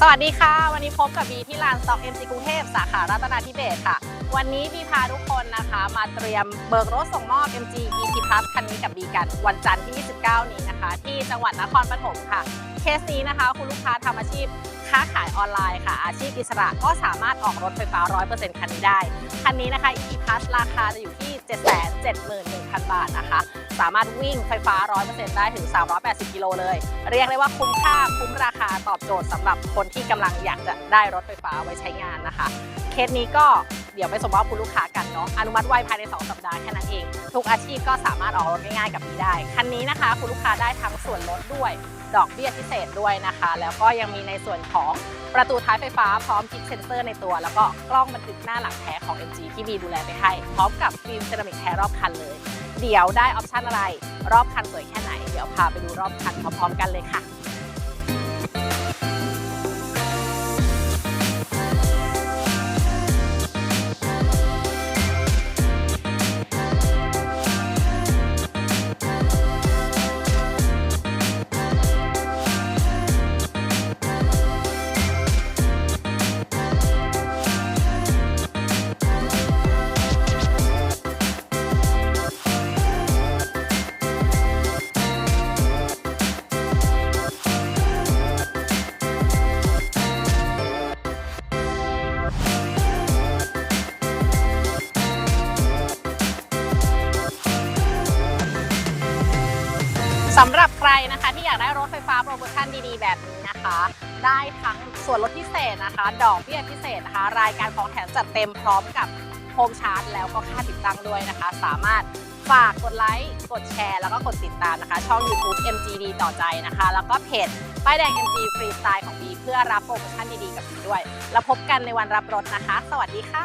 สวัสดีค่ะ วันนี้พบกับบีที่ลานสต็อกเอ็มซีกรุงเทพสาขารัตนาธิเบศค่ะ วันนี้บีพาทุกคนนะคะ มาเตรียมเบิกรถส่งมอบ MG ET Plus คันนี้กับบีกัน วันจันทร์ที่ 29 นี้นะคะ ที่จังหวัดนครปฐมค่ะ เคสนี้นะคะ คุณลูกค้าทำอาชีพค้าขายออนไลน์ค่ะ อาชีพอิสระก็สามารถออกรถไฟฟ้า 100%คันนี้ได้ คันนี้นะคะ ET Plus ราคาจะอยู่ที่ 771,000 บาทนะคะ สามารถวิ่งไฟฟ้า 100%ได้ถึง 380 กิโลเลย เรียกได้ว่าคุ้มค่าคุ้มราคาตอบโจทย์สำหรับคนที่กำลังอยากจะได้รถไฟฟ้าไว้ใช้งานนะคะ เคสนี้ก็ เดี๋ยวไปส่งมอบคุณลูกค้ากันเนาะอนุมัติไวภายใน 2 สัปดาห์แค่นั้นเอง ทุกอาชีพก็สามารถออกรถง่ายๆกับนี้ได้ คันนี้นะคะ คุณลูกค้าได้ทั้งส่วนลดด้วย ดอกเบี้ยพิเศษด้วยนะคะ แล้วก็ยังมีในส่วนของประตูท้ายไฟฟ้าพร้อมคลิกเซ็นเซอร์ในตัว แล้วก็กล้องบันทึกหน้าหลังแท้ของ MG ที่บีดูแลไปให้ พร้อมกับฟิล์มเซรามิกแท้รอบคันเลย เดี๋ยวได้ออปชันอะไร รอบคันสวยแค่ไหน เดี๋ยวพาไปดูรอบคันพร้อมๆกันเลยค่ะ สำหรับใครนะคะที่อยากได้รถไฟฟ้าโปรโมชั่นดีๆ แบบนี้นะคะ ได้ทั้งส่วนลดพิเศษนะคะ ดอกเบี้ยพิเศษนะคะ รายการของแถมจัดเต็มพร้อมกับโฮมชาร์จแล้วก็ค่าติดตั้งด้วยนะคะ สามารถฝากกดไลค์ กดแชร์ แล้วก็กดติดตามนะคะ ช่อง YouTube MGD ต่อใจนะคะ แล้วก็เพจป้ายแดง MG Free Style ของบีเพื่อรับโปรโมชั่นดีๆ กับบีด้วย แล้วพบกันในวันรับรถนะคะ สวัสดีค่ะ